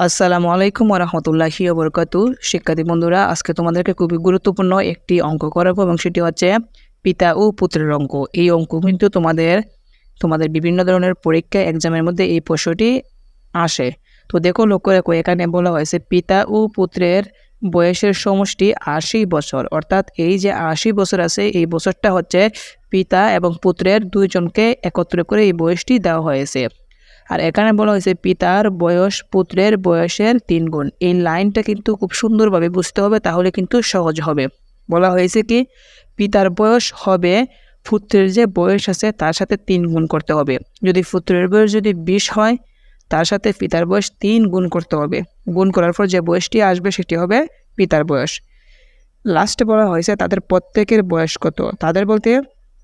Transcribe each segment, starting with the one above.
আসসালামু আলাইকুম রহমতুল্লাহি বরকাত শিক্ষার্থী বন্ধুরা, আজকে তোমাদেরকে খুবই গুরুত্বপূর্ণ একটি অঙ্ক করাবো এবং সেটি হচ্ছে পিতা ও পুত্রের অঙ্ক। এই অঙ্ক কিন্তু তোমাদের তোমাদের বিভিন্ন ধরনের পরীক্ষা এক্সামের মধ্যে এই প্রশ্নটি আসে। তো দেখো, লক্ষ্য রেখো, এখানে বলা হয়েছে পিতা ও পুত্রের বয়সের সমষ্টি আশি বছর। অর্থাৎ এই যে আশি বছর আছে, এই বছরটা হচ্ছে পিতা এবং পুত্রের দুইজনকে একত্র করে এই বয়সটি দেওয়া হয়েছে। আর এখানে বলা হয়েছে, পিতার বয়স পুত্রের বয়সের তিন গুণ। এই লাইনটা কিন্তু খুব সুন্দরভাবে বুঝতে হবে, তাহলে কিন্তু সহজ হবে। বলা হয়েছে কি, পিতার বয়স হবে, পুত্রের যে বয়স আছে তার সাথে তিন গুণ করতে হবে। যদি পুত্রের বয়স যদি বিশ হয়, তার সাথে পিতার বয়স তিন গুণ করতে হবে। গুণ করার পর যে বয়সটি আসবে সেটি হবে পিতার বয়স। লাস্টে বলা হয়েছে, তাদের প্রত্যেকের বয়স কত? তাদের বলতে,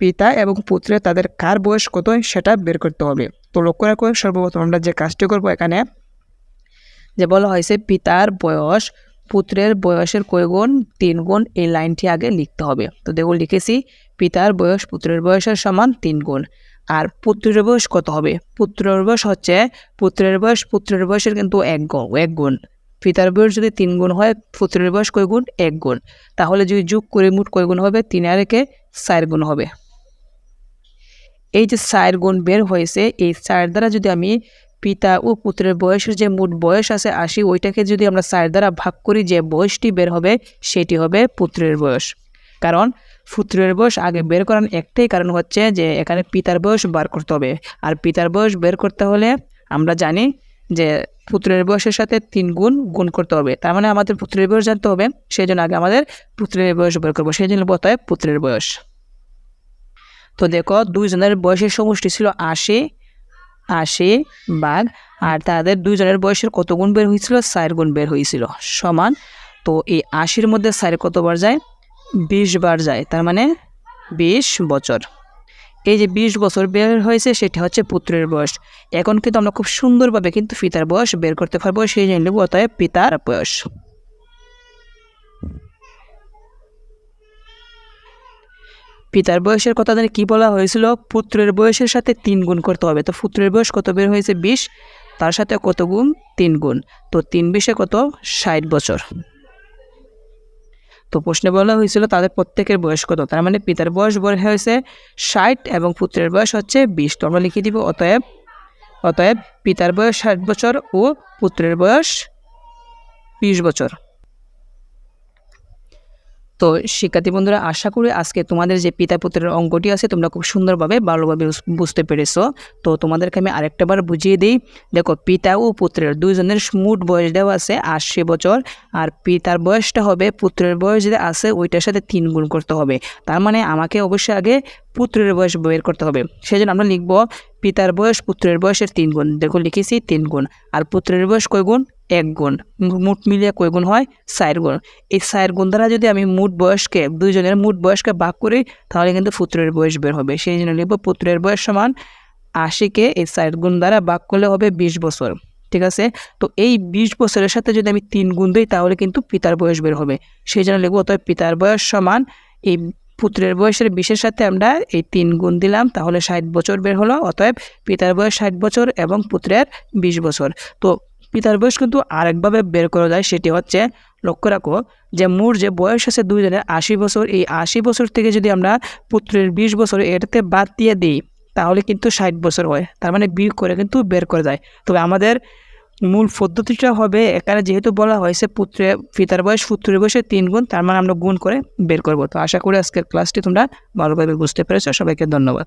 পিতা এবং পুত্রের তাদের কার বয়স কত সেটা বের করতে হবে। তো লক্ষ্য রাখো সর্বপ্রথম আমরা যে কাজটি করব এখানে, যে বলা হয়েছে পিতার বয়স, পুত্রের বয়সের কয় গুণ তিন গুণ এই লাইনটি আগে লিখতে হবে। তো দেখো লিখেছি, পিতার বয়স পুত্রের বয়সের সমান তিন গুণ আর পুত্রের বয়স কত হবে? পুত্রের বয়স হচ্ছে, পুত্রের বয়স, পুত্রের বয়সের কিন্তু এক গুণ এক গুণ। পিতার বয়স যদি তিন গুণ হয়, পুত্রের বয়স কয় গুণ এক গুণ। তাহলে যদি যোগ করে মোট কয় গুণ হবে, তিন আর একে চার গুণ হবে। এই যে চার গুণ বের হয়েছে, এই চার দ্বারা যদি আমি পিতা ও পুত্রের বয়সের যে মোট বয়স আছে আশি, ওইটাকে যদি আমরা চার দ্বারা ভাগ করি, যে বয়সটি বের হবে সেটি হবে পুত্রের বয়স। কারণ পুত্রের বয়স আগে বের করার একটাই কারণ হচ্ছে যে এখানে পিতার বয়স বার করতে হবে। আর পিতার বয়স বের করতে হলে আমরা জানি যে পুত্রের বয়সের সাথে তিন গুণ গুণ করতে হবে। তার মানে আমাদের পুত্রের বয়স জানতে হবে সেই জন্য আগে আমাদের পুত্রের বয়স বের করব সেই জন্য বলতে হয় পুত্রের বয়স। তো দেখো, দুইজনের বয়সের সমষ্টি ছিল আশি আশি বাঘ আর তাদের দুইজনের বয়সের কত গুণ বের হয়েছিল? চার গুণ বের হয়েছিল, সমান। তো এই আশির মধ্যে চার কতবার যায়? বিশ বার যায়, তার মানে বিশ বছর। এই যে বিশ বছর বের হয়েছে, সেটা হচ্ছে পুত্রের বয়স। এখন কিন্তু আমরা খুব সুন্দরভাবে কিন্তু পিতার বয়স বের করতে পারব, সেই জন্য অতএব পিতার বয়স। পিতার বয়সের কথা জানি কী বলা হয়েছিল? পুত্রের বয়সের সাথে তিন গুণ করতে হবে। তো পুত্রের বয়স কত? বের হয়েছে বিশ, তার সাথে কত গুণ? তিন গুণ। তো তিন বিশে কত? ষাট বছর। তো প্রশ্নে বলা হয়েছিল তাদের প্রত্যেকের বয়স কত? তার মানে পিতার বয়স বের হয়েছে ষাট এবং পুত্রের বয়স হচ্ছে বিশ। তো আমরা লিখে দিব অতএব অতএব পিতার বয়স ষাট বছর ও পুত্রের বয়স বিশ বছর। তো শিক্ষার্থী বন্ধুরা, আশা করি আজকে তোমাদের যে পিতা পুত্রের অঙ্কটি আছে, তোমরা খুব সুন্দরভাবে, ভালোভাবে বুঝতে পেরেছ। তো তোমাদেরকে আমি আরেকটা বার বুঝিয়ে দিই। দেখো, পিতা ও পুত্রের দুইজনের মোট বয়স দেওয়া আছে আশি বছর, আর পিতার বয়সটা হবে, পুত্রের বয়স যেটা আছে, ওইটার সাথে তিন গুণ করতে হবে। তার মানে আমাকে অবশ্যই আগে পুত্রের বয়স বের করতে হবে। সেই জন্য আমরা লিখব পিতার বয়স, পুত্রের বয়সের তিন গুণ। দেখুন লিখেছি তিন গুণ। আর পুত্রের বয়স কয় গুণ? এক গুণ। মোট মিলিয়ে কয় গুণ হয়? চার গুণ। এই চার গুণ দ্বারা যদি আমি মোট বয়সকে, দুইজনের মোট বয়সকে ভাগ করি, তাহলে কিন্তু পুত্রের বয়স বের হবে। সেই জন্য লিখব পুত্রের বয়স সমান আশিকে এই চার গুণ দ্বারা ভাগ করলে হবে বিশ বছর। ঠিক আছে? তো এই বিশ বছরের সাথে যদি আমি তিন গুণ দিই, তাহলে কিন্তু পিতার বয়স বের হবে। সেই জন্য লিখব, অতএব পিতার বয়স সমান এই পুত্রের বয়সের বিশের সাথে আমরা এই তিন গুণ দিলাম, তাহলে ষাট বছর বের হলো, অতএব পিতার বয়স ষাট বছর এবং পুত্রের বিশ বছর। তো পিতার বয়স কিন্তু আরেকভাবে বের করা যায়, সেটি হচ্ছে লক্ষ্য রাখো যে মোট যে বয়স আছে দুইজনের আশি বছর, এই আশি বছর থেকে যদি আমরা পুত্রের বিশ বছর এটাতে বাদ দিয়ে দিই, তাহলে কিন্তু ষাট বছর হয়, তার মানে বিয়োগ করে কিন্তু বের করা যায়। তবে আমাদের মূল পদ্ধতিটা হবে এখানে যেহেতু বলা হয়েছে পুত্রে, পিতার বয়স, পুত্রের বয়সে তিন গুণ, তার মানে আমরা গুণ করে বের করব। তো আশা করি আজকের ক্লাসটি তোমরা ভালোভাবে বুঝতে পেরেছ। সবাইকে ধন্যবাদ।